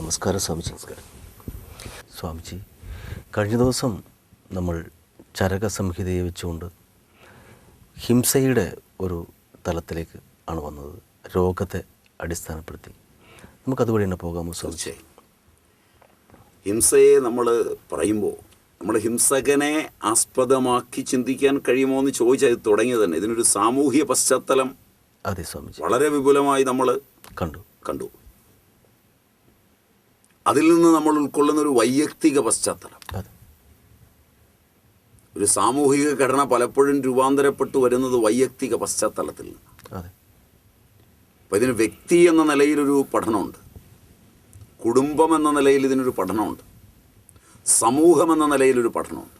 നമസ്കാരം സ്വാമിജി നമസ്കാരം. സ്വാമിജി കഴിഞ്ഞ ദിവസം നമ്മൾ ചരക സംഹിതയെ വെച്ചുകൊണ്ട് ഹിംസയുടെ ഒരു തലത്തിലേക്ക് ആണ് വന്നത്. രോഗത്തെ അടിസ്ഥാനപ്പെടുത്തി. നമുക്കതുവഴി തന്നെ പോകാമോ സ്വാമിജി? ഹിംസയെ നമ്മൾ പറയുമ്പോൾ നമ്മൾ ഹിംസകനെ ആസ്പദമാക്കി ചിന്തിക്കാൻ കഴിയുമോ എന്ന് ചോദിച്ചാൽ ഇത് തുടങ്ങിയത് തന്നെ. ഇതിനൊരു സാമൂഹ്യ പശ്ചാത്തലം അതെ സ്വാമിജി. വളരെ വിപുലമായി നമ്മൾ കണ്ടു. കണ്ടു. അതിൽ നിന്ന് നമ്മൾ ഉൾക്കൊള്ളുന്ന ഒരു വൈയക്തിക പശ്ചാത്തലം. ഒരു സാമൂഹിക ഘടന പലപ്പോഴും രൂപാന്തരപ്പെട്ടു വരുന്നത് വൈയക്തിക പശ്ചാത്തലത്തിൽ നിന്ന് അപ്പം ഇതിന് വ്യക്തി എന്ന നിലയിലൊരു പഠനമുണ്ട്. കുടുംബം എന്ന നിലയിൽ ഇതിനൊരു പഠനമുണ്ട്. സമൂഹം എന്ന നിലയിലൊരു പഠനമുണ്ട്.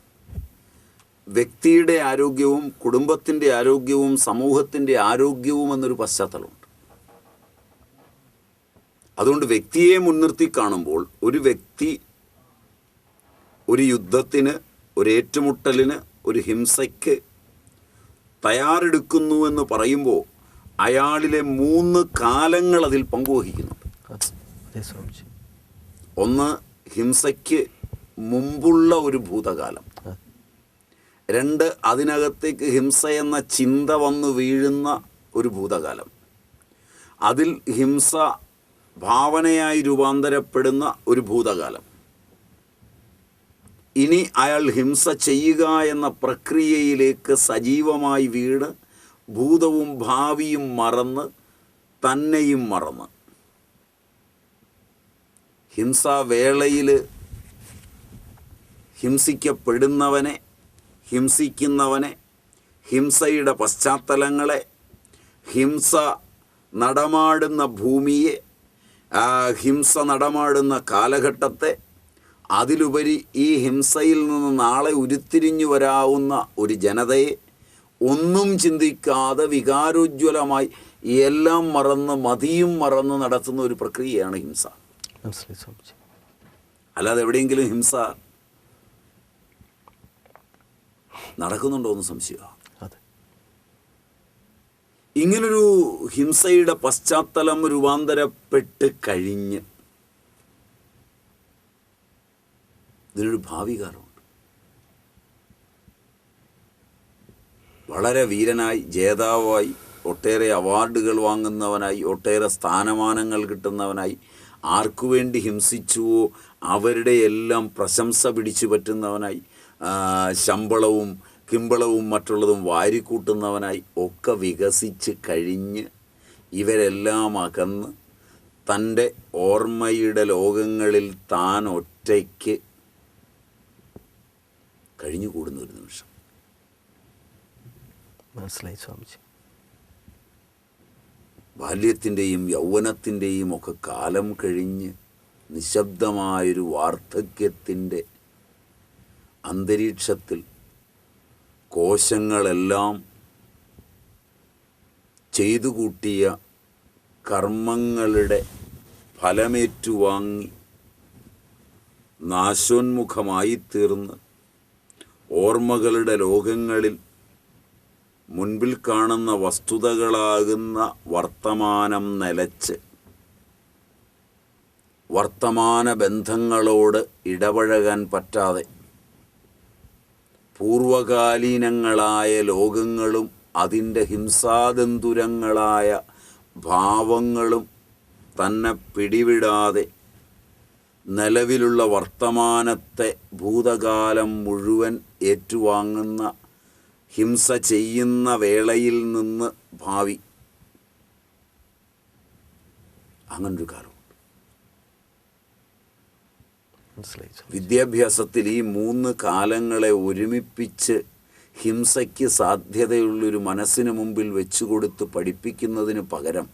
വ്യക്തിയുടെ ആരോഗ്യവും കുടുംബത്തിന്റെ ആരോഗ്യവും സമൂഹത്തിന്റെ ആരോഗ്യവും എന്നൊരു പശ്ചാത്തലമുണ്ട്. അതുകൊണ്ട് വ്യക്തിയെ മുൻനിർത്തി കാണുമ്പോൾ ഒരു വ്യക്തി ഒരു യുദ്ധത്തിന് ഒരു ഏറ്റുമുട്ടലിന് ഒരു ഹിംസയ്ക്ക് തയ്യാറെടുക്കുന്നു എന്ന് പറയുമ്പോൾ അയാളിലെ മൂന്ന് കാലങ്ങൾ അതിൽ പങ്കുവഹിക്കുന്നുണ്ട്. ഒന്ന് ഹിംസയ്ക്ക് മുമ്പുള്ള ഒരു ഭൂതകാലം. രണ്ട് അതിനകത്തേക്ക് ഹിംസ എന്ന ചിന്ത വന്നു വീഴുന്ന ഒരു ഭൂതകാലം. അതിൽ ഹിംസ ഭാവനയായി രൂപാന്തരപ്പെടുന്ന ഒരു ഭൂതകാലം. ഇനി അയാൾ ഹിംസ ചെയ്യുക എന്ന പ്രക്രിയയിലേക്ക് സജീവമായി വീട് ഭൂതവും ഭാവിയും മറന്ന് തന്നെയും മറന്ന്. ഹിംസാവേളയിൽ ഹിംസിക്കപ്പെടുന്നവനെ ഹിംസിക്കുന്നവനെ ഹിംസയുടെ പശ്ചാത്തലങ്ങളെ ഹിംസ നടമാടുന്ന ഭൂമിയെ ഹിംസ നടമാടുന്ന കാലഘട്ടത്തെ അതിലുപരി ഈ ഹിംസയിൽ നിന്ന് നാളെ ഉരുത്തിരിഞ്ഞു വരാവുന്ന ഒരു ജനതയെ ഒന്നും ചിന്തിക്കാതെ വികാരോജ്വലമായി എല്ലാം മറന്ന് മതിയും മറന്ന് നടത്തുന്ന ഒരു പ്രക്രിയയാണ് ഹിംസ. അല്ലാതെ എവിടെയെങ്കിലും ഹിംസ നടക്കുന്നുണ്ടോ എന്ന് സംശയമാണ് ഇങ്ങനൊരു ഹിംസയുടെ പശ്ചാത്തലം രൂപാന്തരപ്പെട്ട് കഴിഞ്ഞ് ഇതിനൊരു ഭാവി കാലമുണ്ട് വളരെ വീരനായി ജേതാവായി ഒട്ടേറെ അവാർഡുകൾ വാങ്ങുന്നവനായി ഒട്ടേറെ സ്ഥാനമാനങ്ങൾ കിട്ടുന്നവനായി ആർക്കു വേണ്ടി ഹിംസിച്ചുവോ അവരുടെ എല്ലാം പ്രശംസ പിടിച്ചു പറ്റുന്നവനായി ശമ്പളവും കിമ്പളവും മറ്റുള്ളതും വാരിക്കൂട്ടുന്നവനായി ഒക്കെ വികസിച്ച് കഴിഞ്ഞ് ഇവരെല്ലാം അകന്ന് തന്റെ ഓർമ്മയുടെ ലോകങ്ങളിൽ താൻ ഒറ്റയ്ക്ക് കഴിഞ്ഞുകൂടുന്ന ഒരു നിമിഷം. മനസ്സിലായി സ്വാമിജി. ബാല്യത്തിന്റെയും യൗവനത്തിന്റെയും ഒക്കെ കാലം കഴിഞ്ഞ് നിശബ്ദമായൊരു വാർദ്ധക്യത്തിന്റെ അന്തരീക്ഷത്തിൽ കോശങ്ങളെല്ലാം ചെയ്തു കൂട്ടിയ കർമ്മങ്ങളുടെ ഫലമേറ്റുവാങ്ങി നാശോന്മുഖമായി തീർന്ന് ഓർമ്മകളുടെ ലോകങ്ങളിൽ മുൻപിൽ കാണുന്ന വസ്തുതകളാകുന്ന വർത്തമാനം നിലച്ച് വർത്തമാന ബന്ധങ്ങളോട് ഇടപഴകാൻ പറ്റാതെ പൂർവകാലീനങ്ങളായ ലോകങ്ങളും അതിന്റെ ഹിംസാതന്തുരങ്ങളായ ഭാവങ്ങളും തന്നെ പിടിവിടാതെ നിലവിലുള്ള വർത്തമാനത്തെ ഭൂതകാലം മുഴുവൻ ഏറ്റുവാങ്ങുന്ന ഹിംസ ചെയ്യുന്ന വേളയിൽ നിന്ന് ഭാവി. അങ്ങനൊരു കാലം മനസ്സിലായി സ്വാമി വിദ്യാഭ്യാസത്തിൽ ഈ മൂന്ന് കാലങ്ങളെ ഒരുമിപ്പിച്ച് ഹിംസയ്ക്ക് സാധ്യതയുള്ളൊരു മനസ്സിന് മുമ്പിൽ വെച്ചുകൊടുത്ത് പഠിപ്പിക്കുന്നതിന് പകരം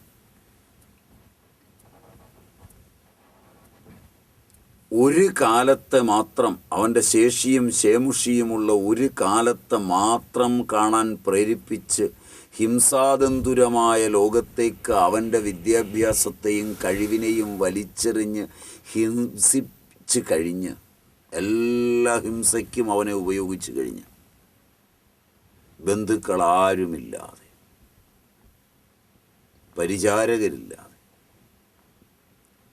ഒരു കാലത്തെ മാത്രം അവന്റെ ശേഷിയും ശേമുഷിയുമുള്ള ഒരു കാലത്തെ മാത്രം കാണാൻ പ്രേരിപ്പിച്ച് ഹിംസാതന്തുരമായ ലോകത്തേക്ക് അവന്റെ വിദ്യാഭ്യാസത്തെയും കഴിവിനെയും വലിച്ചെറിഞ്ഞ് ഹിംസിച്ച് കഴിഞ്ഞ് എല്ലാ ഹിംസയ്ക്കും അവനെ ഉപയോഗിച്ച് കഴിഞ്ഞ്. ബന്ധുക്കളാരുമില്ലാതെ. പരിചാരകരില്ലാതെ.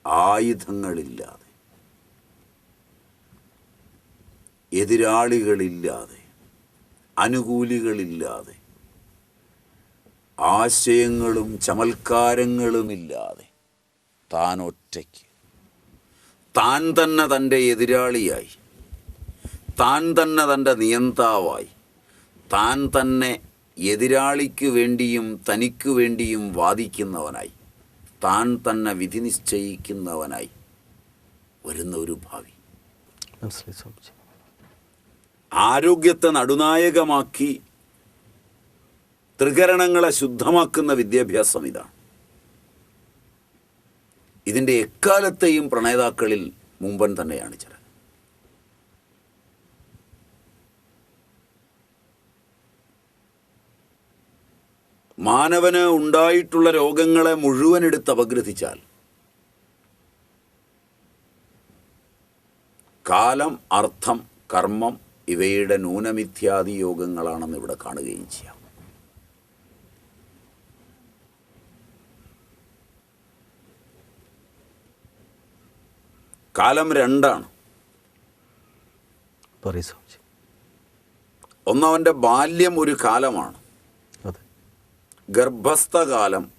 ആയുധങ്ങളില്ലാതെ. എതിരാളികളില്ലാതെ. അനുകൂലികളില്ലാതെ. ആശയങ്ങളും ചമൽക്കാരങ്ങളുമില്ലാതെ. താൻ ഒറ്റയ്ക്ക്. താൻ തന്നെ തന്റെ എതിരാളിയായി. താൻ തന്നെ തന്റെ നിയന്താവായി. താൻ തന്നെ എതിരാളിക്ക് വേണ്ടിയും തനിക്ക് വേണ്ടിയും വാദിക്കുന്നവനായി. താൻ തന്നെ വിധി നിശ്ചയിക്കുന്നവനായി വരുന്ന ഒരു ഭാവി. ആരോഗ്യത്തെ നടുനായകമാക്കി ത്രികരണങ്ങളെ ശുദ്ധമാക്കുന്ന വിദ്യാഭ്യാസം ഇതാണ്. ഇതിന്റെ എക്കാലത്തെയും പ്രണേതാക്കളിൽ മുമ്പൻ തന്നെയാണ് ചിലർ. മാനവന് ഉണ്ടായിട്ടുള്ള രോഗങ്ങളെ മുഴുവൻ എടുത്ത് അപഗ്രഥിച്ചാൽ കാലം അർത്ഥം കർമ്മം ഇവയുടെ ന്യൂനമിഥ്യാദി യോഗങ്ങളാണെന്ന് ഇവിടെ കാണുകയും ചെയ്യാം. കാലം രണ്ടാണ്. ഒന്നവന്റെ ബാല്യം ഒരു കാലമാണ്. ഗർഭസ്ഥകാലം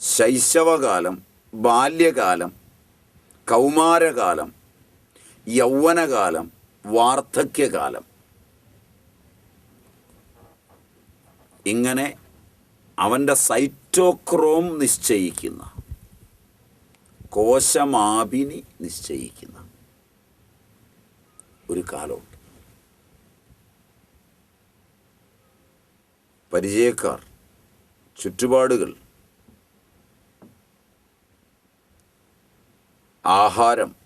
ശൈശവകാലം ബാല്യകാലം കൗമാരകാലം യൗവനകാലം വാർദ്ധക്യകാലം. ഇങ്ങനെ അവന്റെ സൈറ്റോക്രോം നിശ്ചയിക്കുന്ന കോശമാപിനി നിശ്ചയിക്കുന്ന ഒരു കാലമുണ്ട്. പരിചയക്കാർ ചുറ്റുപാടുകൾ ആഹാരം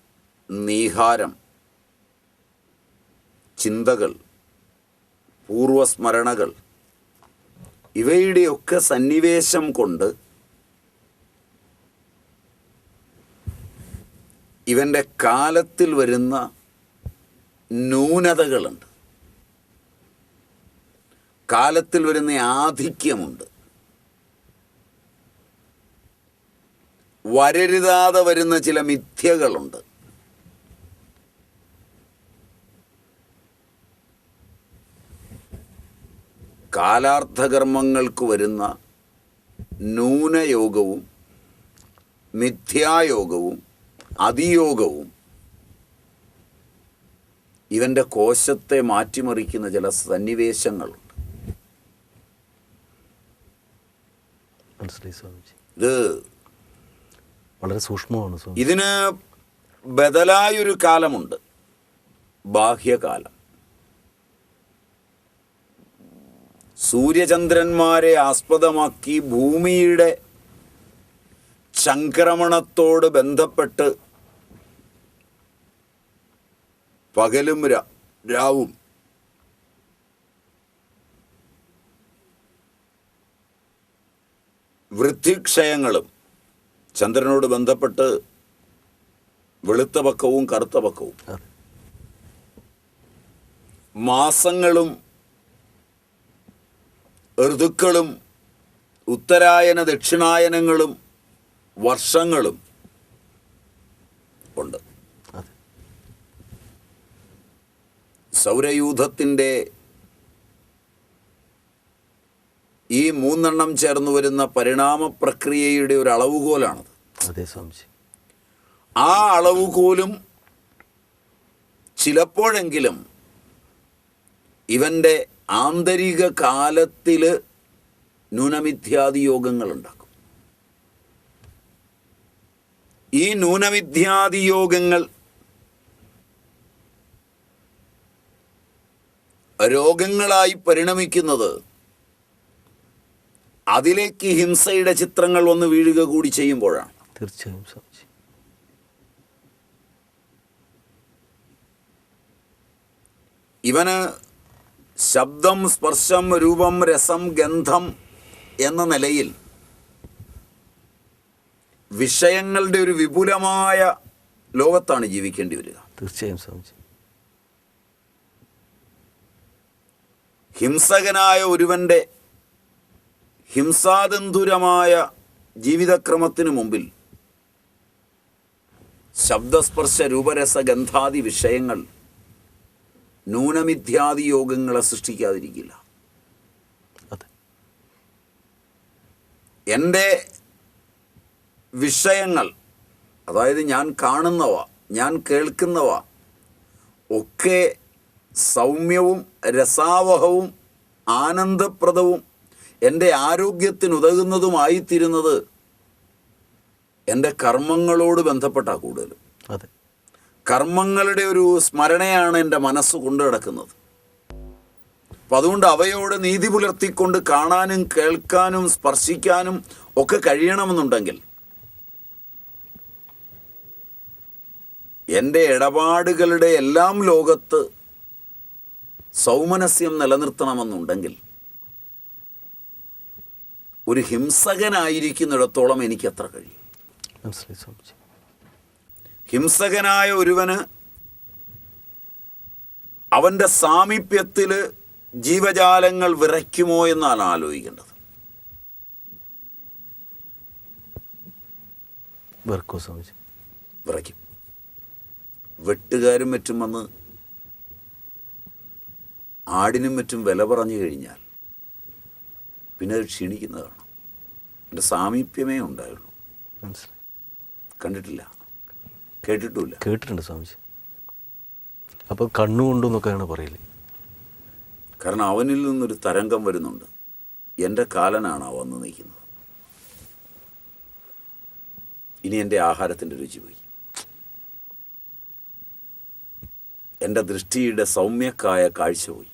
നീഹാരം ചിന്തകൾ പൂർവസ്മരണകൾ ഇവയുടെയൊക്കെ സന്നിവേശം കൊണ്ട് ഇവന്റെ കാലത്തിൽ വരുന്ന ന്യൂനതകളുണ്ട്. കാലത്തിൽ വരുന്ന ആധിക്യമുണ്ട്. വരരുതാതെ വരുന്ന ചില മിഥ്യകളുണ്ട്. കാലാർത്ഥകർമ്മങ്ങൾക്ക് വരുന്ന ന്യൂനയോഗവും മിഥ്യായോഗവും അതിയോഗവും ഇവന്റെ കോശത്തെ മാറ്റിമറിക്കുന്ന ചില സന്നിവേശങ്ങളുണ്ട്. ഇത് വളരെ സൂക്ഷ്മമാണ് ഇതിന് ബദലായൊരു കാലമുണ്ട്. ബാഹ്യകാലം. സൂര്യചന്ദ്രന്മാരെ ആസ്പദമാക്കി ഭൂമിയുടെ ചംക്രമണത്തോട് ബന്ധപ്പെട്ട് പകലും രാവും. വൃത്തിക്ഷയങ്ങളും. ചന്ദ്രനോട് ബന്ധപ്പെട്ട് വെളുത്ത പക്കവും കറുത്ത പക്കവും. മാസങ്ങളും ഋതുക്കളും ഉത്തരായന ദക്ഷിണായനങ്ങളും വർഷങ്ങളും ഉണ്ട്. സൗരയൂഥത്തിന്റെ ഈ മൂന്നെണ്ണം ചേർന്ന് വരുന്ന പരിണാമ പ്രക്രിയയുടെ ഒരു അളവുകോലാണത്. അതെ സ്വാമിജി. ആ അളവുകോലും ചിലപ്പോഴെങ്കിലും ഇവന്റെ ആന്തരിക കാലത്തിൽ ന്യൂനമിഥ്യാദി യോഗങ്ങൾ ഉണ്ടാക്കും ഈ ന്യൂനമിഥ്യാദി യോഗങ്ങൾ രോഗങ്ങളായി പരിണമിക്കുന്നത്. അതിലേക്ക് ഹിംസയുടെ ചിത്രങ്ങൾ വന്ന് വീഴുക കൂടി ചെയ്യുമ്പോഴാണ്. തീർച്ചയായും ഇവന് ശബ്ദം സ്പർശം രൂപം രസം ഗന്ധം എന്ന നിലയിൽ വിഷയങ്ങളുടെ ഒരു വിപുലമായ ലോകത്താണ് ജീവിക്കേണ്ടി വരിക. തീർച്ചയായും സ്വാമിജി. ഹിംസകനായ ഒരുവന്റെ ഹിംസാതന്തുരമായ ജീവിതക്രമത്തിന് മുമ്പിൽ ശബ്ദസ്പർശ രൂപരസ ഗന്ധാദി വിഷയങ്ങൾ ന്യൂനമിഥ്യാദി യോഗങ്ങളെ സൃഷ്ടിക്കാതിരിക്കില്ല. എന്റെ വിഷയങ്ങൾ അതായത് ഞാൻ കാണുന്നവ ഞാൻ കേൾക്കുന്നവ ഒക്കെ സൗമ്യവും രസാവഹവും ആനന്ദപ്രദവും എന്റെ ആരോഗ്യത്തിനുതകുന്നതുമായിത്തീരുന്നത് എന്റെ കർമ്മങ്ങളോട് ബന്ധപ്പെട്ട കൂടുതലും. അതെ. കർമ്മങ്ങളുടെ ഒരു സ്മരണയാണ് എന്റെ മനസ്സ് കൊണ്ടു കിടക്കുന്നത് അപ്പം അതുകൊണ്ട് അവയോട് നീതി പുലർത്തിക്കൊണ്ട് കാണാനും കേൾക്കാനും സ്പർശിക്കാനും ഒക്കെ കഴിയണമെന്നുണ്ടെങ്കിൽ എന്റെ ഇടപാടുകളുടെ എല്ലാം ലോകത്ത് സൗമനസ്യം നിലനിർത്തണമെന്നുണ്ടെങ്കിൽ ഒരു ഹിംസകനായിരിക്കുന്നിടത്തോളം എനിക്ക് എത്ര കഴിയും ഹിംസകനായ ഒരുവന് അവന്റെ സാമീപ്യത്തിൽ ജീവജാലങ്ങൾ വിറയ്ക്കുമോ എന്നാണ് ആലോചിക്കേണ്ടത്. വിറയ്ക്കും. വെട്ടുകാരും മറ്റും വന്ന് ആടിനും മറ്റും വില പറഞ്ഞു കഴിഞ്ഞാൽ പിന്നെ അത് ക്ഷീണിക്കുന്നതാണ്. എന്റെ സാമീപ്യമേ ഉണ്ടായുള്ളൂ. മനസ്സിലായി. കണ്ടിട്ടില്ല. കേട്ടിട്ടുമില്ല. കേട്ടിട്ടുണ്ട് സ്വാമിജി. അപ്പോൾ കണ്ണുകൊണ്ടെന്നൊക്കെയാണ് പറയൽ. കാരണം അവനിൽ നിന്നൊരു തരംഗം വരുന്നുണ്ട്. എന്റെ കാലനാണ് ആ വന്ന് നിൽക്കുന്നത്. ഇനി എന്റെ ആഹാരത്തിന്റെ രുചി പോയി. എന്റെ ദൃഷ്ടിയുടെ സൗമ്യക്കായ കാഴ്ച പോയി.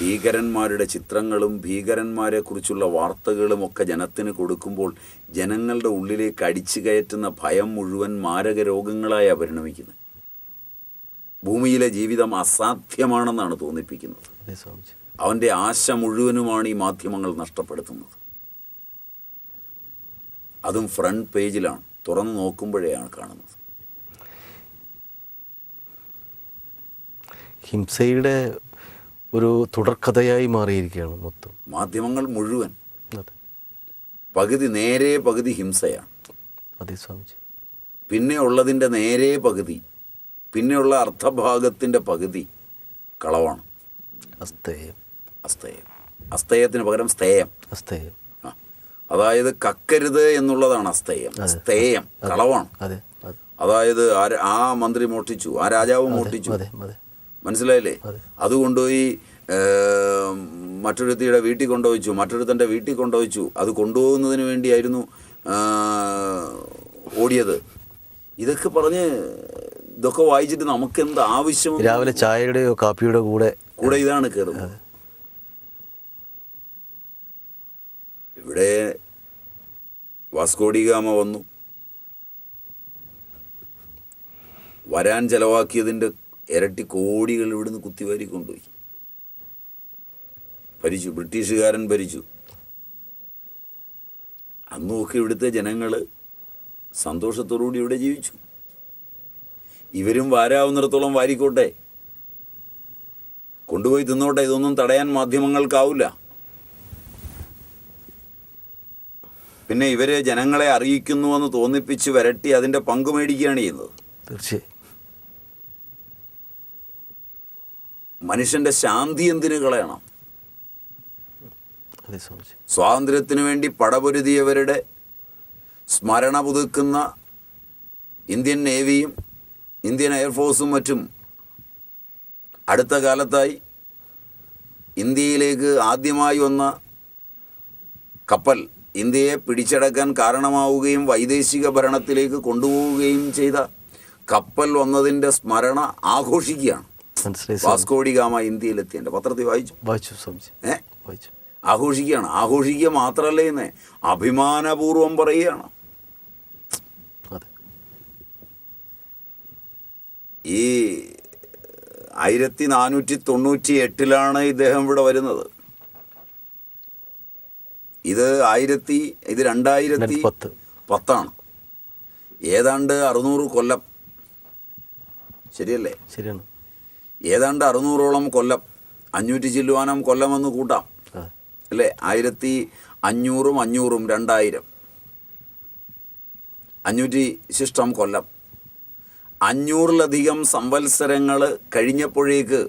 ഭീകരന്മാരുടെ ചിത്രങ്ങളും ഭീകരന്മാരെക്കുറിച്ചുള്ള വാർത്തകളും ഒക്കെ ജനത്തിന് കൊടുക്കുമ്പോൾ ജനങ്ങളുടെ ഉള്ളിലേക്ക് അടിച്ചു കയറ്റുന്ന ഭയം മുഴുവൻ മാരക രോഗങ്ങളായി പരിണമിക്കുന്നത്. ഭൂമിയിലെ ജീവിതം അസാധ്യമാണെന്നാണ് തോന്നിപ്പിക്കുന്നത്. അവന്റെ ആശ മുഴുവനുമാണ് ഈ മാധ്യമങ്ങൾ നഷ്ടപ്പെടുത്തുന്നത്. അതും ഫ്രണ്ട് പേജിലാണ് തുറന്നു നോക്കുമ്പോഴേയാണ് കാണുന്നത്. ഹിംസയുടെ ഒരു തുടർക്കഥയായി മാറിയിരിക്കുകയാണ് മൊത്തം. മാധ്യമങ്ങൾ മുഴുവൻ പകുതി നേരെ പകുതി ഹിംസയാണ്. അതെ സ്വാമിജി. പിന്നെ ഉള്ളതിന്റെ നേരെ പകുതി പിന്നെയുള്ള അർത്ഥഭാഗത്തിന്റെ പകുതി കളവാണ്. അസ്തേയം. അസ്തേയം. അസ്തേയത്തിന് പകരം സ്ഥേയം അസ്തേയം. അതായത് കക്കരുത് എന്നുള്ളതാണ് അസ്തേയം. സ്ഥേയം കളവാണ്. അതെ. അതെ. അതായത് ആ മന്ത്രി മോഷ്ടിച്ചു ആ രാജാവ് മോഷ്ടിച്ചു. മനസ്സിലായില്ലേ? അതെ. കൊണ്ടുപോയി മറ്റൊരുത്തിയുടെ വീട്ടിൽ കൊണ്ടുവച്ചു മറ്റൊരുത്തന്റെ വീട്ടിൽ കൊണ്ടുവച്ചു അത് കൊണ്ടുപോകുന്നതിന് വേണ്ടിയായിരുന്നു ഓടിയത്. ഇതൊക്കെ പറഞ്ഞ് ഇതൊക്കെ വായിച്ചിട്ട് നമുക്ക് എന്ത് ആവശ്യം? രാവിലെ ചായയുടെയോ കാപ്പിയുടെ കൂടെ കൂടെ ഇതാണ് കയറുന്നത് ഇവിടെ വാസ്കോഡിഗാമ വന്നു. വരാൻ ചെലവാക്കിയതിന്റെ ഇരട്ടി കോടികൾ ഇവിടുന്ന് കുത്തിവാരി കൊണ്ടുപോയി. ഭരിച്ചു. ബ്രിട്ടീഷുകാരൻ ഭരിച്ചു. അന്നുമൊക്കെ ഇവിടുത്തെ ജനങ്ങൾ സന്തോഷത്തോടുകൂടി ഇവിടെ ജീവിച്ചു. ഇവരും വാരാവുന്നിടത്തോളം വാരിക്കോട്ടെ. കൊണ്ടുപോയി തിന്നോട്ടെ. ഇതൊന്നും തടയാൻ മാധ്യമങ്ങൾക്കാവില്ല. പിന്നെ ഇവരെ ജനങ്ങളെ അറിയിക്കുന്നുവെന്ന് തോന്നിപ്പിച്ച് വരട്ടി അതിന്റെ പങ്ക് മേടിക്കുകയാണ് ചെയ്യുന്നത്. തീർച്ചയായും. മനുഷ്യന്റെ ശാന്തി എന്തിനു കളയണം സ്വാതന്ത്ര്യത്തിന് വേണ്ടി പടപൊരുതിയവരുടെ സ്മരണ പുതുക്കുന്ന ഇന്ത്യൻ നേവിയും ഇന്ത്യൻ എയർഫോഴ്സും മറ്റും അടുത്ത കാലത്തായി ഇന്ത്യയിലേക്ക് ആദ്യമായി വന്ന കപ്പൽ ഇന്ത്യയെ പിടിച്ചടക്കാൻ കാരണമാവുകയും വൈദേശിക ഭരണത്തിലേക്ക് കൊണ്ടുപോവുകയും ചെയ്ത കപ്പൽ വന്നതിന്റെ സ്മരണ ആഘോഷിക്കുകയാണ്. വാസ്കോഡി ഗാമ ഇന്ത്യയിലെത്തി എന്റെ പത്രത്തിൽ വായിച്ചു. വായിച്ചു സ്വാമിജി. ഏ? വായിച്ചു. ആഘോഷിക്കുകയാണ്. ആഘോഷിക്കുക മാത്രമല്ല ഇന്ന്. അഭിമാനപൂർവം പറയുകയാണ്. ഈ ആയിരത്തി നാനൂറ്റി തൊണ്ണൂറ്റി എട്ടിലാണ് ഇദ്ദേഹം ഇവിടെ വരുന്നത്. ഇത് ആയിരത്തി ഇത് രണ്ടായിരത്തി രണ്ടായിരത്തി പത്ത്. പത്താണ്. ഏതാണ്ട് അറുന്നൂറ് കൊല്ലം. ശരിയല്ലേ? ശരിയാണ്. ഏതാണ്ട് അറുന്നൂറോളം കൊല്ലം അഞ്ഞൂറ്റി ചില്ലുവാനം കൊല്ലമെന്ന് കൂട്ടാം. അല്ലേ? ആയിരത്തി അഞ്ഞൂറും അഞ്ഞൂറും രണ്ടായിരം. അഞ്ഞൂറ്റി ശിഷ്ടം കൊല്ലം. അഞ്ഞൂറിലധികം സംവത്സരങ്ങൾ കഴിഞ്ഞപ്പോഴേക്ക്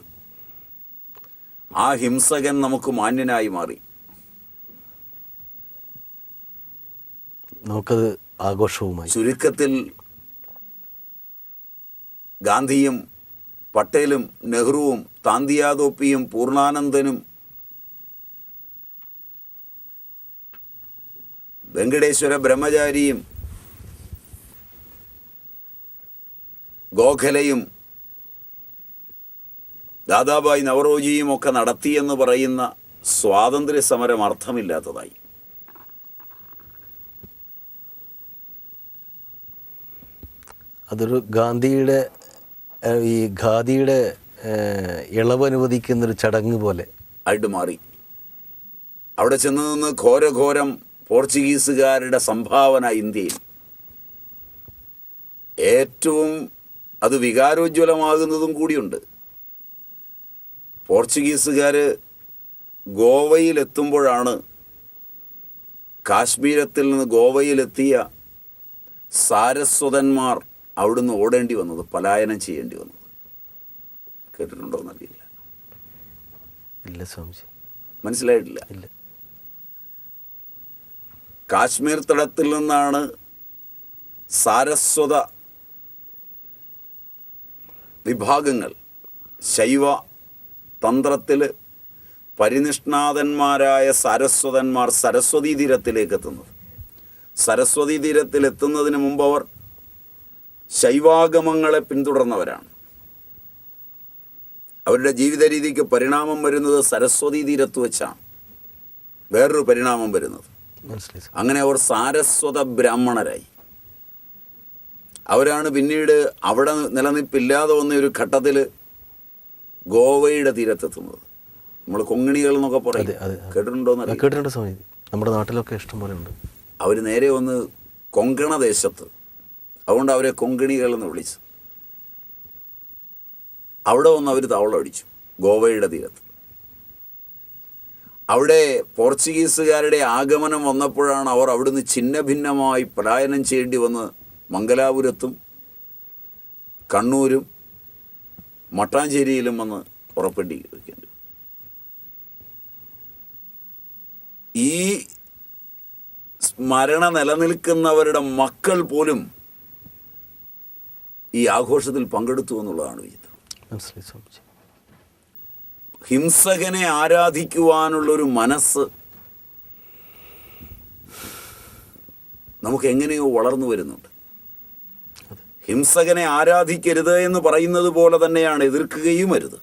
ആ ഹിംസകൻ നമുക്ക് മാന്യനായി മാറി. നമുക്കത് ആഘോഷവുമായി. ചുരുക്കത്തിൽ ഗാന്ധിയും പട്ടേലും നെഹ്റുവും താന്തിയാതോപ്പിയും പൂർണാനന്ദനും വെങ്കടേശ്വര ബ്രഹ്മചാരിയും ഗോഖലയും ദാദാബായ് നവറോജിയും ഒക്കെ നടത്തിയെന്ന് പറയുന്ന സ്വാതന്ത്ര്യ സമരം അർത്ഥമില്ലാത്തതായി. അതൊരു ഗാന്ധിയുടെ ഈ ഖാദിയുടെ ഇളവ് അനുവദിക്കുന്നൊരു ചടങ്ങ് പോലെ. ആയിട്ട് മാറി. അവിടെ ചെന്ന് നിന്ന് ഘോരഘോരം പോർച്ചുഗീസുകാരുടെ സംഭാവന ഇന്ത്യയിൽ. ഏറ്റവും അത് വികാരോജ്വലമാകുന്നതും കൂടിയുണ്ട്. പോർച്ചുഗീസുകാർ ഗോവയിലെത്തുമ്പോഴാണ് കാശ്മീരത്തിൽ നിന്ന് ഗോവയിലെത്തിയ സാരസ്വതന്മാർ അവിടുന്ന് ഓടേണ്ടി വന്നത് പലായനം ചെയ്യേണ്ടി വന്നത്. കേട്ടിട്ടുണ്ടോ എന്നറിയില്ല ഇല്ല സ്വാമിജി. മനസ്സിലായിട്ടില്ല. ഇല്ല. കാശ്മീർ തടത്തിൽ നിന്നാണ് സാരസ്വത വിഭാഗങ്ങൾ ശൈവ തന്ത്രത്തിൽ പരിനിഷ്ണാതന്മാരായ സാരസ്വതന്മാർ സരസ്വതീ തീരത്തിലേക്ക് എത്തുന്നത്. സരസ്വതീ തീരത്തിൽ എത്തുന്നതിന് മുമ്പ് അവർ ശൈവാഗമങ്ങളെ പിന്തുടർന്നവരാണ്. അവരുടെ ജീവിത രീതിക്ക് പരിണാമം വരുന്നത് സരസ്വതി തീരത്ത് വെച്ചാണ്. വേറൊരു പരിണാമം വരുന്നത്. അങ്ങനെ അവർ സാരസ്വത ബ്രാഹ്മണരായി. അവരാണ് പിന്നീട് അവിടെ നിലനിൽപ്പില്ലാതെ വന്ന ഒരു ഘട്ടത്തിൽ ഗോവയുടെ തീരത്തെത്തുന്നത്. നമ്മൾ കൊങ്ങിണികൾ എന്നൊക്കെ പറയും. കേട്ടിട്ടുണ്ടോ. കേട്ടിട്ടുണ്ടോന്ന് കേട്ടിട്ടുണ്ട് നമ്മുടെ നാട്ടിലൊക്കെ ഇഷ്ടം പോലെ ഉണ്ട്. അവർ നേരെ വന്ന് കൊങ്കണ ദേശത്ത് അതുകൊണ്ട് അവരെ കൊങ്കിണികൾ എന്ന് വിളിച്ചു. അവിടെ വന്ന് അവർ തവള അടിച്ചു ഗോവയുടെ തീരത്ത്. അവിടെ പോർച്ചുഗീസുകാരുടെ ആഗമനം വന്നപ്പോഴാണ് അവർ അവിടുന്ന് ഛിന്ന ഭിന്നമായി പലായനം ചെയ്യേണ്ടി വന്ന് മംഗലാപുരത്തും കണ്ണൂരും മട്ടാഞ്ചേരിയിലും വന്ന് പുറപ്പെട്ടി വെക്കേണ്ടി ഈ സ്മരണ നിലനിൽക്കുന്നവരുടെ മക്കൾ പോലും ഈ ആഘോഷത്തിൽ പങ്കെടുത്തു എന്നുള്ളതാണ് വിചിത്രം. ഹിംസകനെ ആരാധിക്കുവാനുള്ളൊരു മനസ്സ് നമുക്ക് എങ്ങനെയോ വളർന്നു വരുന്നുണ്ട്. ഹിംസകനെ ആരാധിക്കരുത് എന്ന് പറയുന്നത് പോലെ തന്നെയാണ് എതിർക്കുകയും അരുത്.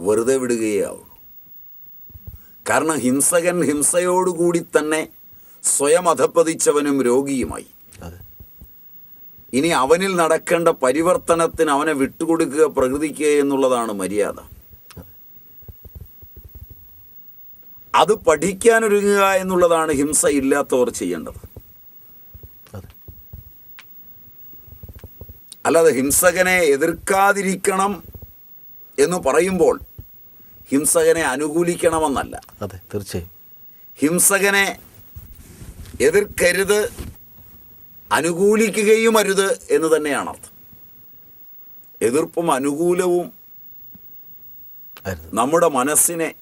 വെറുതെ വിടുകയേ ആവുള്ളൂ. കാരണം ഹിംസകൻ ഹിംസയോടുകൂടി തന്നെ സ്വയം അധപ്പതിച്ചവനും രോഗിയുമായി ഇനി അവനിൽ നടക്കേണ്ട പരിവർത്തനത്തിന് അവനെ വിട്ടുകൊടുക്കുക പ്രകൃതിക്ക് എന്നുള്ളതാണ് മര്യാദ. അത് പഠിക്കാനൊരുങ്ങുക എന്നുള്ളതാണ് ഹിംസ ഇല്ലാത്തവർ ചെയ്യേണ്ടത്. അല്ലാതെ ഹിംസകനെ എതിർക്കാതിരിക്കണം എന്ന് പറയുമ്പോൾ ഹിംസകനെ അനുകൂലിക്കണമെന്നല്ല. അതെ തീർച്ചയായും. ഹിംസകനെ എതിർക്കരുത് അനുകൂലിക്കുകയും അരുത് എന്ന് തന്നെയാണ് അർത്ഥം. എതിർപ്പും അനുകൂലവും നമ്മുടെ മനസ്സിനെ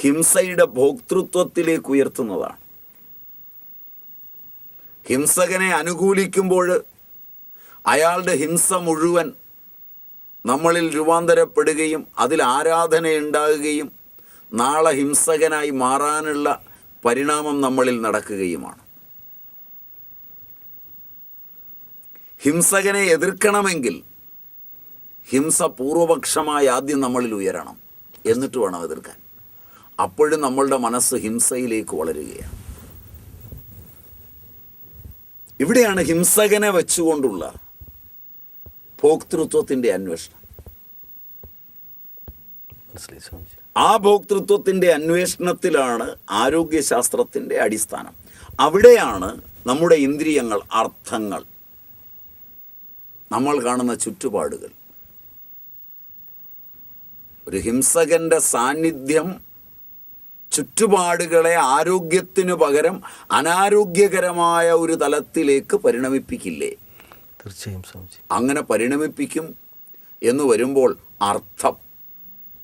ഹിംസയുടെ ഭോക്തൃത്വത്തിലേക്ക് ഉയർത്തുന്നതാണ്. ഹിംസകനെ അനുകൂലിക്കുമ്പോൾ അയാളുടെ ഹിംസ മുഴുവൻ നമ്മളിൽ രൂപാന്തരപ്പെടുകയും അതിൽ ആരാധന ആരാധനയുണ്ടാകുകയും നാളെ ഹിംസകനായി മാറാനുള്ള പരിണാമം നമ്മളിൽ നടക്കുകയുമാണ്. ഹിംസകനെ എതിർക്കണമെങ്കിൽ ഹിംസ പൂർവപക്ഷമായി ആദ്യം നമ്മളിൽ ഉയരണം. എന്നിട്ട് വേണം എതിർക്കാൻ. അപ്പോഴും നമ്മളുടെ മനസ്സ് ഹിംസയിലേക്ക് വളരുകയാണ്. ഇവിടെയാണ് ഹിംസകനെ വെച്ചുകൊണ്ടുള്ള ഭോക്തൃത്വത്തിന്റെ അന്വേഷണം. ആ ഭോക്തൃത്വത്തിന്റെ അന്വേഷണത്തിലാണ് ആരോഗ്യശാസ്ത്രത്തിന്റെ അടിസ്ഥാനം. അവിടെയാണ് നമ്മുടെ ഇന്ദ്രിയങ്ങൾ അർത്ഥങ്ങൾ നമ്മൾ കാണുന്ന ചുറ്റുപാടുകൾ. ഒരു ഹിംസകന്റെ സാന്നിധ്യം ചുറ്റുപാടുകളെ ആരോഗ്യത്തിനു പകരം അനാരോഗ്യകരമായ ഒരു തലത്തിലേക്ക് പരിണമിപ്പിക്കില്ലേ? തീർച്ചയായും അങ്ങനെ പരിണമിപ്പിക്കും എന്ന് വരുമ്പോൾ അർത്ഥം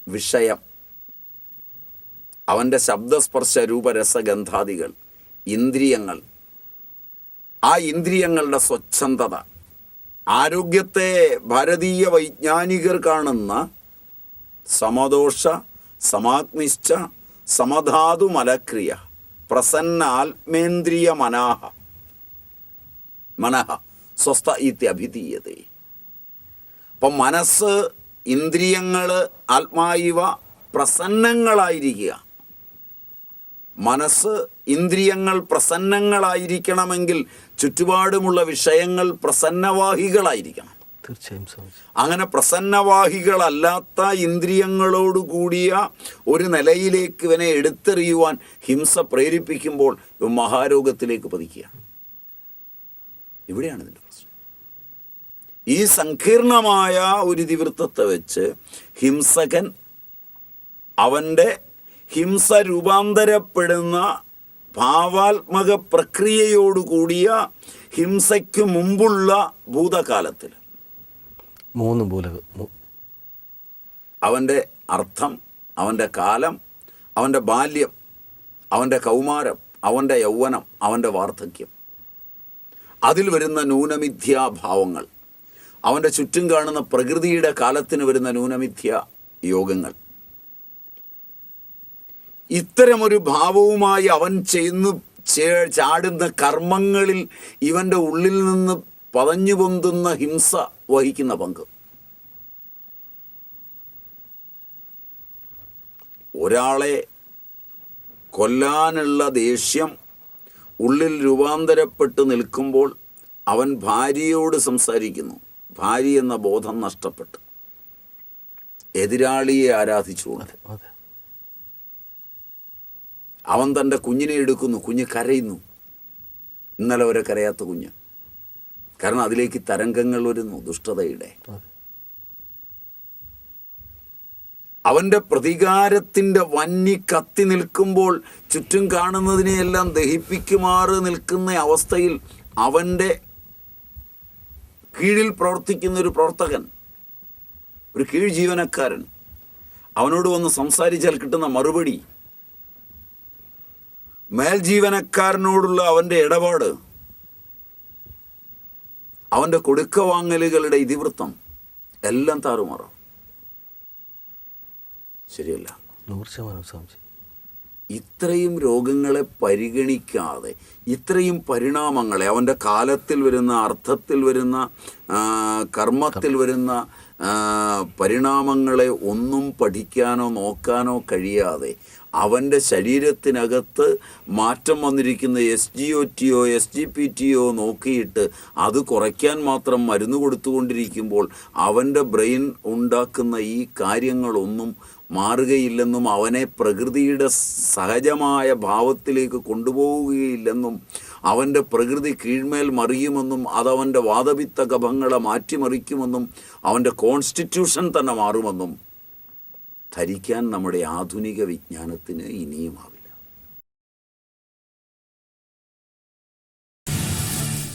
വിഷയം അവന്റെ ശബ്ദസ്പർശ രൂപരസഗന്ധാദികൾ ഇന്ദ്രിയങ്ങൾ. ആ ഇന്ദ്രിയങ്ങളുടെ സ്വച്ഛന്തത ആരോഗ്യത്തെ ഭാരതീയ വൈജ്ഞാനികർ കാണുന്ന സമദോഷ സമാഗ്നിശ്ച സമധാതു മലക്രിയ പ്രസന്ന ആത്മേന്ദ്രിയ മനാഹ മനഃ സ്വസ്ഥ ഇത്യഭിധീയത അപ്പം മനസ്സ് ഇന്ദ്രിയങ്ങൾ ആത്മായിവ പ്രസന്നങ്ങളായിരിക്കുക. മനസ്സ് ഇന്ദ്രിയങ്ങൾ പ്രസന്നങ്ങളായിരിക്കണമെങ്കിൽ ചുറ്റുപാടുമുള്ള വിഷയങ്ങൾ പ്രസന്നവാഹികളായിരിക്കണം. തീർച്ചയായും അങ്ങനെ പ്രസന്നവാഹികളല്ലാത്ത ഇന്ദ്രിയങ്ങളോട് കൂടിയ ഒരു നിലയിലേക്ക് ഇവനെ എടുത്തെറിയുവാൻ ഹിംസ പ്രേരിപ്പിക്കുമ്പോൾ മഹാരോഗത്തിലേക്ക് പതിക്കുകയാണ് ഇവിടെയാണ് ഇതിന്റെ പ്രശ്നം. ഈ സങ്കീർണമായ ഒരു ഇതിവൃത്തത്തെ വെച്ച് ഹിംസകൻ അവന്റെ ഹിംസ രൂപാന്തരപ്പെടുന്ന ഭാവാത്മക പ്രക്രിയയോടുകൂടിയ ഹിംസയ്ക്ക് മുമ്പുള്ള ഭൂതകാലത്തിൽ. മൂന്ന് അവന്റെ അർത്ഥം അവന്റെ കാലം അവന്റെ ബാല്യം അവന്റെ കൗമാരം അവന്റെ യൗവനം അവന്റെ വാർദ്ധക്യം. അതിൽ വരുന്ന ന്യൂനമിഥ്യാഭാവങ്ങൾ അവന്റെ ചുറ്റും കാണുന്ന പ്രകൃതിയുടെ കാലത്തിന് വരുന്ന ന്യൂനമിഥ്യ യോഗങ്ങൾ. ഇത്തരമൊരു ഭാവവുമായി അവൻ ചെയ്യുന്നു ചാടുന്ന കർമ്മങ്ങളിൽ ഇവന്റെ ഉള്ളിൽ നിന്ന് പതഞ്ഞു പൊന്തുന്ന ഹിംസ വഹിക്കുന്ന പങ്ക്. ഒരാളെ കൊല്ലാനുള്ള ദേഷ്യം ഉള്ളിൽ രൂപാന്തരപ്പെട്ട് നിൽക്കുമ്പോൾ അവൻ ഭാര്യയോട് സംസാരിക്കുന്നു. ഭാര്യ എന്ന ബോധം നഷ്ടപ്പെട്ടു. എതിരാളിയെ ആരാധിച്ചുകൊണ്ട് അതെ അതെ. അവൻ തന്റെ കുഞ്ഞിനെ എടുക്കുന്നു കുഞ്ഞ് കരയുന്നു. ഇന്നലെ വരെ കരയാത്ത കുഞ്ഞ്. കാരണം അതിലേക്ക് തരംഗങ്ങൾ വരുന്നു ദുഷ്ടതയുടെ. അവന്റെ പ്രതികാരത്തിന്റെ വന്നി കത്തി നിൽക്കുമ്പോൾ ചുറ്റും കാണുന്നതിനെയെല്ലാം ദഹിപ്പിക്കുമാറ് നിൽക്കുന്ന അവസ്ഥയിൽ അവന്റെ കീഴിൽ പ്രവർത്തിക്കുന്ന ഒരു പ്രവർത്തകൻ ഒരു കീഴ് ജീവനക്കാരൻ അവനോട് വന്ന് സംസാരിച്ചാൽ കിട്ടുന്ന മറുപടി മേൽജീവനക്കാരനോടുള്ള അവന്റെ ഇടപാട് അവന്റെ കൊടുക്ക വാങ്ങലുകളുടെ ഇതിവൃത്തം എല്ലാം താറുമാറും. ശരിയല്ല. നൂറ് ശതമാനം സ്വാമിജി ഇത്രയും രോഗങ്ങളെ പരിഗണിക്കാതെ ഇത്രയും പരിണാമങ്ങളെ അവന്റെ കാലത്തിൽ വരുന്ന അർത്ഥത്തിൽ വരുന്ന കർമ്മത്തിൽ വരുന്ന പരിണാമങ്ങളെ ഒന്നും പഠിക്കാനോ നോക്കാനോ കഴിയാതെ അവന്റെ ശരീരത്തിനകത്ത് മാറ്റം വന്നിരിക്കുന്ന എസ് ജി ഒ ടിയോ എസ് ജി പി ടിയോ നോക്കിയിട്ട് അത് കുറയ്ക്കാൻ മാത്രം മരുന്ന് കൊടുത്തുകൊണ്ടിരിക്കുമ്പോൾ അവന്റെ ബ്രെയിൻ ഉണ്ടാക്കുന്ന ഈ കാര്യങ്ങളൊന്നും മാറുകയില്ലെന്നും അവനെ പ്രകൃതിയുടെ സഹജമായ ഭാവത്തിലേക്ക് കൊണ്ടുപോവുകയില്ലെന്നും അവന്റെ പ്രകൃതി കീഴ്മേൽ മറിയുമെന്നും അതവന്റെ വാദപിത്ത കഭങ്ങളെ മാറ്റിമറിക്കുമെന്നും അവന്റെ കോൺസ്റ്റിറ്റ്യൂഷൻ തന്നെ മാറുമെന്നും ധരിക്കാൻ നമ്മുടെ ആധുനിക വിജ്ഞാനത്തിന് ഇനിയുമാകും